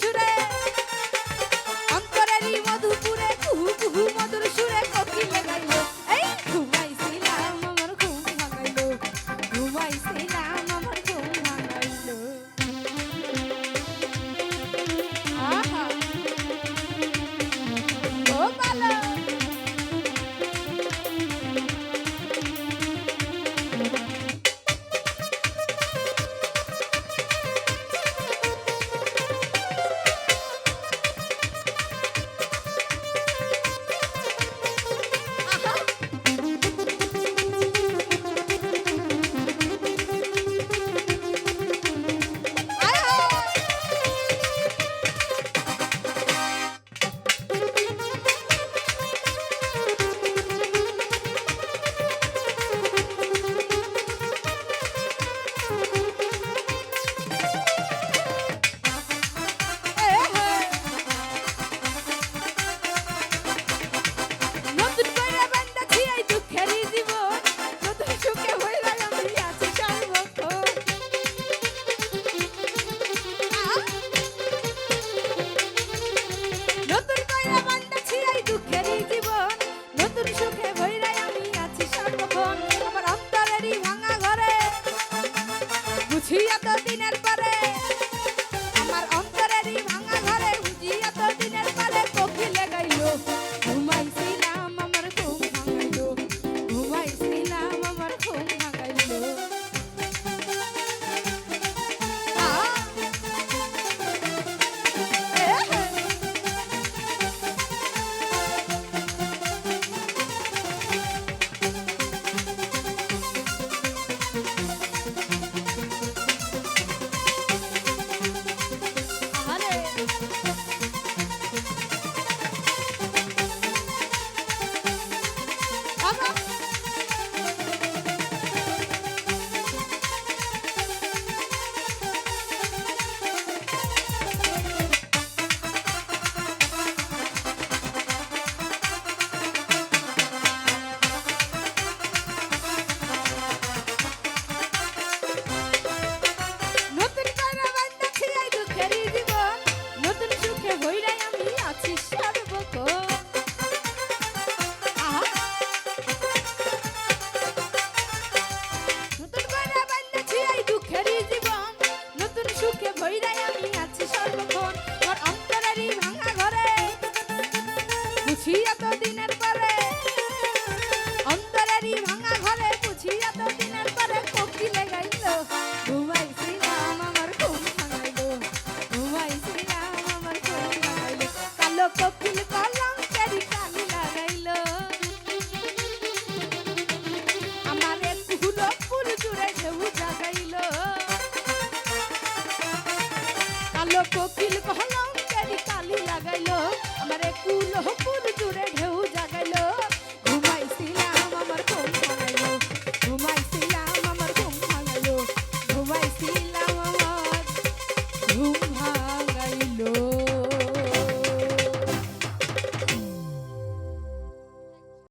সুরে বুঝি এত দিনের পরে ধৈরাই আমি আছি সর্বক্ষণ কোকিল কলম কালি লাগাইলো। আমারে কুল কুল